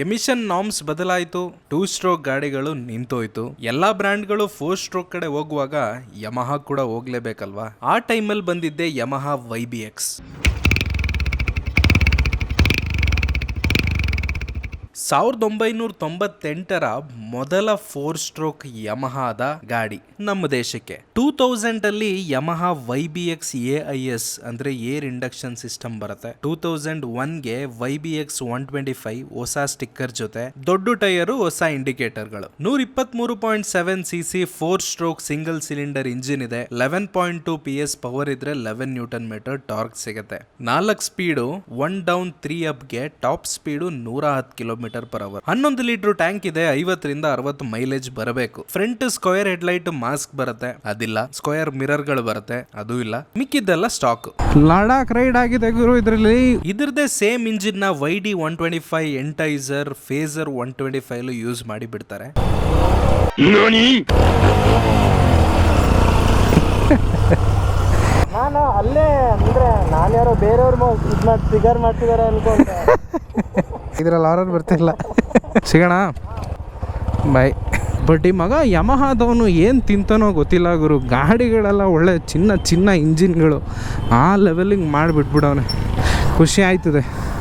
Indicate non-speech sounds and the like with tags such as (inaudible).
Emission norms ಬದಲಾಯಿತು two stroke ಗಾಡಿಗಳು ನಿಂತೋಯ್ತು. ಎಲ್ಲಾ ಬ್ರ್ಯಾಂಡ್ಗಳು ಫೋರ್ ಸ್ಟ್ರೋಕ್ ಕಡೆ ಹೋಗುವಾಗ ಯಮಹ ಕೂಡ ಹೋಗ್ಲೇಬೇಕಲ್ವಾ? ಆ ಟೈಮಲ್ಲಿ ಬಂದಿದ್ದೆ ಯಮಹ ವೈ ಬಿ ಎಕ್ಸ್ ಸಾವಿರದ ಒಂಬೈನೂರ ತೊಂಬತ್ತೆಂಟರ ಮೊದಲ ಫೋರ್ ಸ್ಟ್ರೋಕ್ ಯಮಹಾದ ಗಾಡಿ ನಮ್ಮ ದೇಶಕ್ಕೆ. ಟೂ ತೌಸಂಡ್ ಅಲ್ಲಿ Yamaha Y B X A I S ಅಂದ್ರೆ ಏರ್ ಇಂಡಕ್ಷನ್ ಸಿಸ್ಟಮ್ ಬರುತ್ತೆ. Two thousand ಒನ್ಗೆ Y B X one twenty five ಹೊಸ ಸ್ಟಿಕ್ಕರ್ ಜೊತೆ ದೊಡ್ಡ ಟೈರು ಹೊಸ ಇಂಡಿಕೇಟರ್ಗಳು. ನೂರ ಇಪ್ಪತ್ಮೂರು point seven C C four stroke single cylinder engine ಇದೆ. Eleven point two P S power ಇದ್ರೆ ಲೆವೆನ್ ನ್ಯೂಟನ್ ಮೀಟರ್ ಟಾರ್ಕ್ ಸಿಗುತ್ತೆ. ನಾಲ್ಕು ಸ್ಪೀಡು, ಒನ್ ಡೌನ್ ತ್ರೀ ಅಪ್ಗೆ ಟಾಪ್ ಸ್ಪೀಡು ನೂರ ಹತ್ತು ಕಿಲೋಮೀಟರ್ ಪರ್ ಅವರ್ ಹನ್ನೊಂದು ಲೀಟರ್ ಟ್ಯಾಂಕ್ ಇದೆ ಐವತ್ತರಿಂದ ಅರವತ್ತು ಮೈಲೇಜ್ ಬರಬೇಕು. ಫ್ರಂಟ್ ಸ್ಕ್ವೇರ್ ಹೆಡ್ಲೈಟ್ ಮಾಸ್ಕ್ ಬರುತ್ತೆ ಅದಿಲ್ಲ. ಸ್ಕ್ವೇರ್ ಮಿರರ್ಗಳು ಬರುತ್ತೆ ಅದು ಇಲ್ಲ. ಮಿಕ್ಕಿದ್ದೆಲ್ಲ ಸ್ಟಾಕ್ ಲಡಾಕ್ ರೈಡ್ ಆಗಿದೆ ಗುರು ಇದರಲ್ಲಿ. ಇದ್ರದ್ದೇ same ಇಂಜಿನ್ನ Y D one twenty five Enticer Fazer one twenty five use ಮಾಡಿ ಬಿಡ್ತಾರೆ ನಾನು ಅಲ್ಲೇ ಅಂದ್ರೆ ನಾನು ಯಾರೋ ಬೇರೆಯವ್ರ ಫಿಗರ್ ಮಾಡ್ತಿದ್ದಾರೆ ಅನ್ಕೊಂಡೆ. (laughs) ಇದ್ರಲ್ಲಿ ಆರ್ ಬರ್ತಿಲ್ಲ. ಸಿಗೋಣ? ಬಾಯ್ ಬಟ್ ಈ ಮಗ ಯಮಹಾದವನು ಏನು ತಿಂತಾನೋ ಗೊತ್ತಿಲ್ಲ ಗುರು. ಗಾಡಿಗಳೆಲ್ಲ ಒಳ್ಳೆ ಚಿನ್ನ ಚಿನ್ನ ಇಂಜಿನ್ಗಳು. ಆ ಲೆವೆಲಿಂಗ್ ಮಾಡಿಬಿಟ್ಬಿಡವನೆ ಖುಷಿ ಆಯ್ತದೆ.